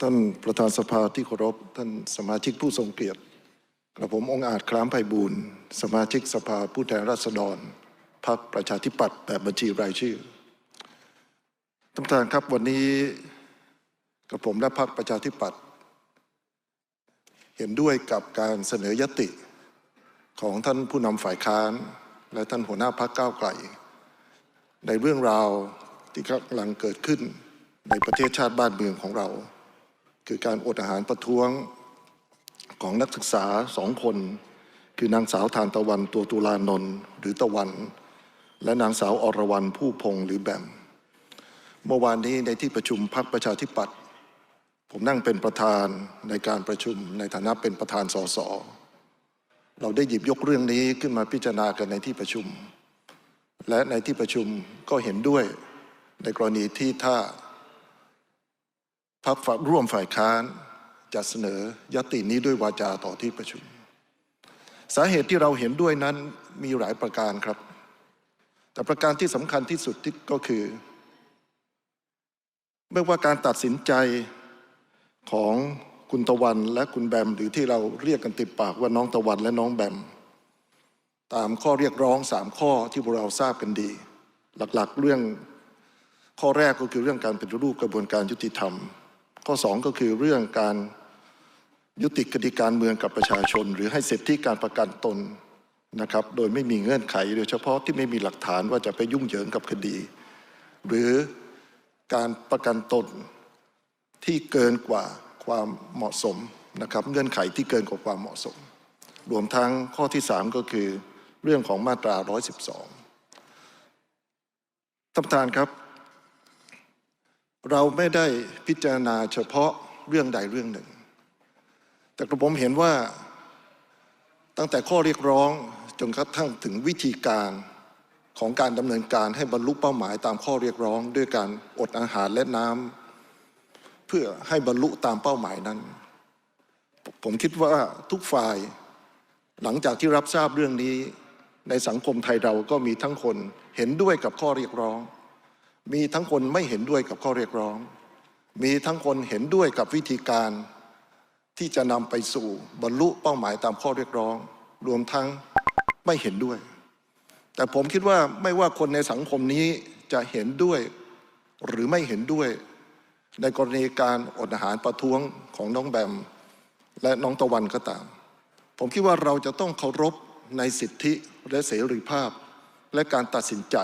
ท่านประธานสภาที่เคารพ ท่านสมาชิกผู้ทรงเกียรติกระผมองอาจคล้ามไพบูลย์สมาชิกสภาผู้แทนราษฎรพรรคประชาธิปัตย์แบบบัญชีรายชื่อท่านประธานครับวันนี้กระผมและพรรคประชาธิปัตย์เห็นด้วยกับการเสนอยติของท่านผู้นำฝ่ายค้าน และท่านหัวหน้าพรรคก้าวไกล ในเรื่องราวที่กำลังเกิดขึ้นในประเทศชาติบ้านเมืองของเรา คือการอดอาหารประท้วงของนักศึกษาสองคน คือนางสาวทานตะวันตัวตุลานนท์หรือตะวัน และนางสาวอรวรรณผู้พงษ์หรือแบมเมื่อวานนี้ในที่ประชุมพรรคประชาธิปัตย์ผมนั่งเป็นประธานในการประชุมในฐานะเป็นประธานสสเราได้หยิบยกเรื่องนี้ขึ้นมาพิจารณากันในที่ประชุม และในที่ประชุมก็เห็นด้วยในกรณีที่ถ้า พรรคร่วมฝ่ายค้านจะเสนอยตินี้ด้วยวาจาต่อที่ประชุม สาเหตุที่เราเห็นด้วยนั้นมีหลายประการครับ แต่ประการที่สำคัญที่สุดที่ก็คือไม่ว่าการตัดสินใจของคุณตะวันและคุณแบม หรือที่เราเรียกกันติดปากว่าน้องตะวันและน้องแบม ตามข้อเรียกร้องสามข้อที่พวกเราทราบกันดี หลักๆเรื่องข้อแรกก็คือเรื่องการเปฏิรูปกระบวนการยุติธรรม ข้อสองก็คือเรื่องการยุติกติการเมืองกับประชาชน หรือให้สิทธิการประกันตนนะครับ โดยไม่มีเงื่อนไขโดยเฉพาะที่ไม่มีหลักฐานว่าจะไปยุ่งเหยิงกับคดี หรือการประกันตนที่เกินกว่าความเหมาะสมนะครับ เงื่อนไขที่เกินกว่าความเหมาะสม รวมทั้งข้อที่สามก็คือเรื่องของมาตรา 112ท่านประธานครับ เราไม่ได้พิจารณาเฉพาะเรื่องใดเรื่องหนึ่ง แต่กระผมเห็นว่าตั้งแต่ข้อเรียกร้องจนกระทั่งถึงวิธีการของการดำเนินการให้บรรลุเป้าหมายตามข้อเรียกร้องด้วยการอดอาหารและน้ำเพื่อให้บรรลุตามเป้าหมายนั้น ผมคิดว่าทุกฝ่ายหลังจากที่รับทราบเรื่องนี้ ในสังคมไทยเราก็มีทั้งคนเห็นด้วยกับข้อเรียกร้อง มีทั้งคนไม่เห็นด้วยกับข้อเรียกร้อง มีทั้งคนเห็นด้วยกับวิธีการที่จะนำไปสู่บรรลุเป้าหมายตามข้อเรียกร้อง รวมทั้งไม่เห็นด้วย แต่ผมคิดว่าไม่ว่าคนในสังคมนี้จะเห็นด้วยหรือไม่เห็นด้วย ในกรณีการอดอาหารประท้วงของน้องแบม และน้องตะวันก็ตาม ผมคิดว่าเราจะต้องเคารพในสิทธิและเสรีภาพ และการตัดสินใจ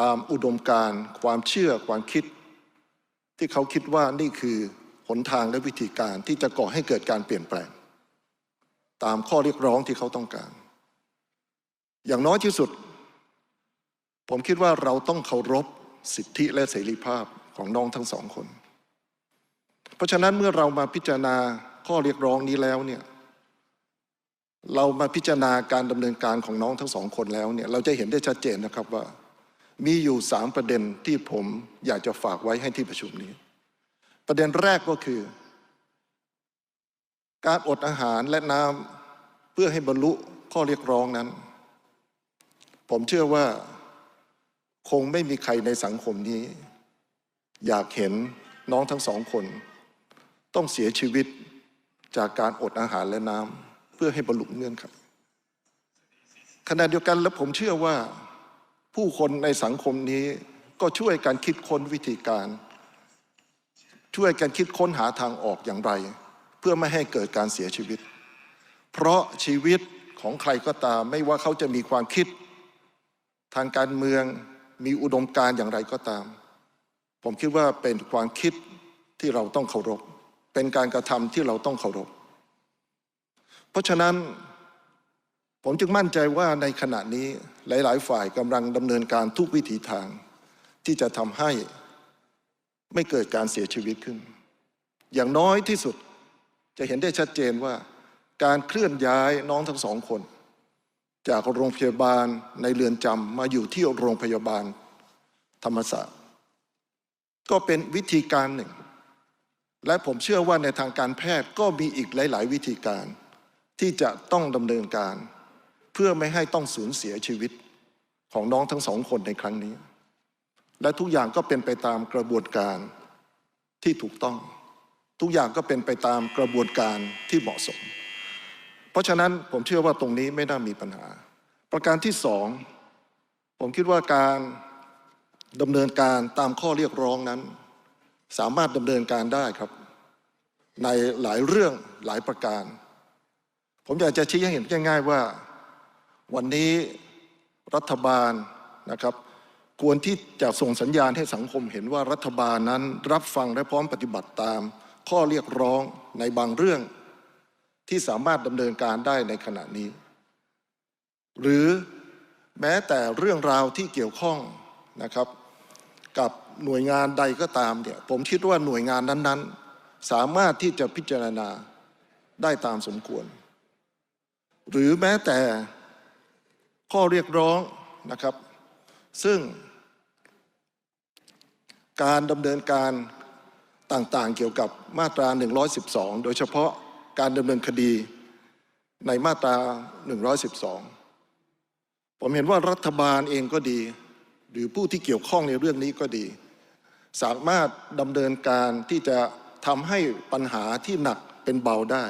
ตามอุดมการณ์ความเชื่อความคิด ที่เขาคิดว่านี่คือหนทางและวิธีการที่จะก่อให้เกิดการเปลี่ยนแปลง ตามข้อเรียกร้องที่เขาต้องการ อย่างน้อยที่สุด ผมคิดว่าเราต้องเคารพสิทธิและเสรีภาพของน้องทั้งสองคน เพราะฉะนั้นเมื่อเรามาพิจารณาข้อเรียกร้องนี้แล้วเนี่ยเรามาพิจารณาการดำเนินการของน้องทั้งสองคนแล้วเนี่ยเราจะเห็นได้ชัดเจนนะครับว่า มีอยู่สามประเด็นที่ผมอยากจะฝากไว้ให้ที่ประชุมนี้ ประเด็นแรกก็คือ การอดอาหารและน้ำเพื่อให้บรรลุข้อเรียกร้องนั้น ผมเชื่อว่าคงไม่มีใครในสังคมนี้ อยากเห็นน้องทั้งสองคน ต้องเสียชีวิตจากการอดอาหารและน้ำเพื่อให้บรรลุเงื่อนไขขณะเดียวกันและผมเชื่อว่า ผู้คนในสังคมนี้ก็ช่วยกันคิดค้นวิธีการ ช่วยกันคิดค้นหาทางออกอย่างไร เพื่อไม่ให้เกิดการเสียชีวิต เพราะชีวิตของใครก็ตาม ไม่ว่าเขาจะมีความคิด ทางการเมืองมีอุดมการณ์อย่างไรก็ตาม ผมคิดว่าเป็นความคิดที่เราต้องเคารพ เป็นการกระทำที่เราต้องเคารพ เพราะฉะนั้น ผมจึงมั่นใจว่าในขณะนี้หลาย ๆ ฝ่ายกำลังดำเนินการทุกวิถีทาง ที่จะทำให้ไม่เกิดการเสียชีวิตขึ้น อย่างน้อยที่สุดจะเห็นได้ชัดเจนว่า การเคลื่อนย้ายน้องทั้งสองคน จากโรงพยาบาลในเรือนจำมาอยู่ที่โรงพยาบาลธรรมศาสตร์ ก็เป็นวิธีการหนึ่ง และผมเชื่อว่าในทางการแพทย์ก็มีอีกหลาย ๆ วิธีการที่จะต้องดำเนินการ เพื่อไม่ให้ต้องสูญเสียชีวิตของน้องทั้งสองคนในครั้งนี้ และทุกอย่างก็เป็นไปตามกระบวนการที่ถูกต้อง ทุกอย่างก็เป็นไปตามกระบวนการที่เหมาะสม เพราะฉะนั้นผมเชื่อว่าตรงนี้ไม่น่ามีปัญหา ประการที่สองผมคิดว่าการดำเนินการตามข้อเรียกร้องนั้น สามารถดำเนินการได้ครับ ในหลายเรื่องหลายประการ ผมอยากจะชี้ให้เห็นง่าย ๆว่า วันนี้รัฐบาลนะครับ ควรที่จะส่งสัญญาณให้สังคมเห็นว่ารัฐบาลนั้นรับฟังและพร้อมปฏิบัติตาม ข้อเรียกร้องในบางเรื่อง ที่สามารถดำเนินการได้ในขณะนี้ หรือแม้แต่เรื่องราวที่เกี่ยวข้องนะครับ กับหน่วยงานใดก็ตามเนี่ยผมคิดว่าหน่วยงานนั้นๆ สามารถที่จะพิจารณาได้ตามสมควร หรือแม้แต่ ข้อเรียกร้องนะครับ ซึ่ง การดำเนินการต่างๆ เกี่ยวกับมาตรา 112 โดยเฉพาะการดำเนินคดีในมาตรา 112 ผมเห็นว่ารัฐบาลเองก็ดี หรือผู้ที่เกี่ยวข้องในเรื่องนี้ก็ดี สามารถดำเนินการที่จะทำให้ปัญหาที่หนักเป็นเบาได้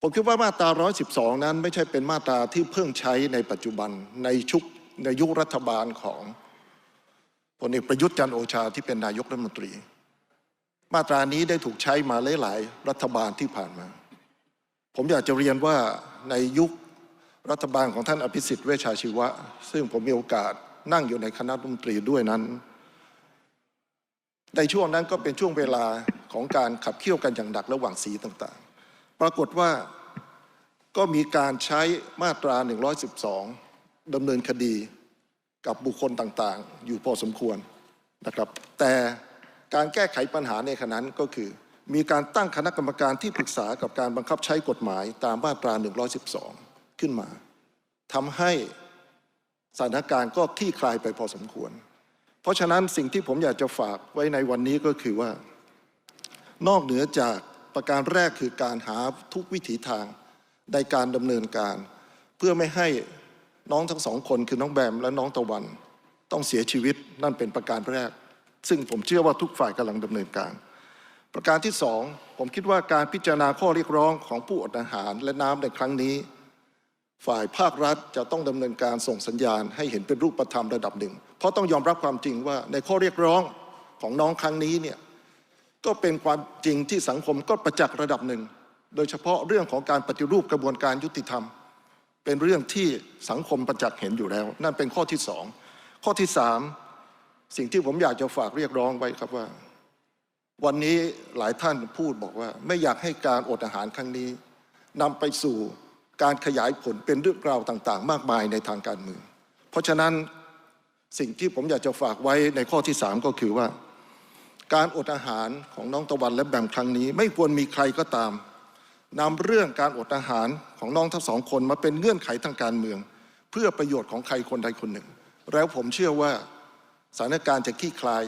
ผมคิดว่ามาตรา 112 นั้นไม่ใช่เป็นมาตราที่เพิ่งใช้ในปัจจุบันในชุกในยุครัฐบาลของพลเอกประยุทธ์จันโอชาที่เป็นนายกรัฐมนตรี มาตรานี้ได้ถูกใช้มาหลาย ๆ รัฐบาลที่ผ่านมา ผมอยากจะเรียนว่าในยุครัฐบาลของท่านอภิสิทธิ์เวชชาชีวะ ซึ่งผมมีโอกาสนั่งอยู่ในคณะรัฐมนตรีด้วยนั้น ในช่วงนั้นก็เป็นช่วงเวลาของการขับเคี่ยวกันอย่างหนักระหว่างสีต่าง ปรากฏว่าก็มีการใช้มาตรา 112 ดำเนินคดีกับบุคคลต่างๆ อยู่พอสมควรนะครับ แต่การแก้ไขปัญหาในขณะนั้นก็คือ มีการตั้งคณะกรรมการที่ปรึกษากับการบังคับใช้กฎหมายตามมาตรา 112 ขึ้นมาทำให้สถานการณ์ก็คลี่คลายไปพอสมควร เพราะฉะนั้นสิ่งที่ผมอยากจะฝากไว้ในวันนี้ก็คือว่า นอกเหนือจาก ประการแรกคือการหาทุกวิถีทางในการดำเนินการ เพื่อไม่ให้น้องทั้งสองคนคือน้องแบมและน้องตะวัน ต้องเสียชีวิตนั่นเป็นประการแรก ซึ่งผมเชื่อว่าทุกฝ่ายกำลังดำเนินการ ประการที่สองผมคิดว่าการพิจารณาข้อเรียกร้องของผู้อดอาหารและน้ำในครั้งนี้ ฝ่ายภาครัฐจะต้องดำเนินการส่งสัญญาณให้เห็นเป็นรูปธรรมระดับหนึ่ง เพราะต้องยอมรับความจริงว่าในข้อเรียกร้องของน้องครั้งนี้เนี่ย ก็เป็นความจริงที่สังคมก็ประจักษ์ระดับหนึ่ง โดยเฉพาะเรื่องของการปฏิรูปกระบวนการยุติธรรม เป็นเรื่องที่สังคมประจักษ์เห็นอยู่แล้ว นั่นเป็นข้อที่สองข้อที่สามสิ่งที่ผมอยากจะฝากเรียกร้องไว้ครับว่า วันนี้หลายท่านพูดบอกว่า ไม่อยากให้การอดอาหารครั้งนี้นำไปสู่การขยายผลเป็นเรื่องราวต่างๆ มากมายในทางการเมือง เพราะฉะนั้นสิ่งที่ผมอยากจะฝากไว้ในข้อที่สามก็คือว่า การอดอาหารของน้องตะวันและแบมครั้งนี้ ไม่ควรมีใครก็ตามนำเรื่องการอดอาหารของน้องทั้งสองคนมาเป็นเงื่อนไขทางการเมือง เพื่อประโยชน์ของใครคนใดคนหนึ่ง แล้วผมเชื่อว่าสถานการณ์จะคลี่คลาย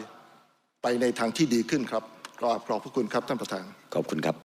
ไปในทางที่ดีขึ้นครับกราบขอบพระคุณครับท่านประธาน ขอบคุณครับ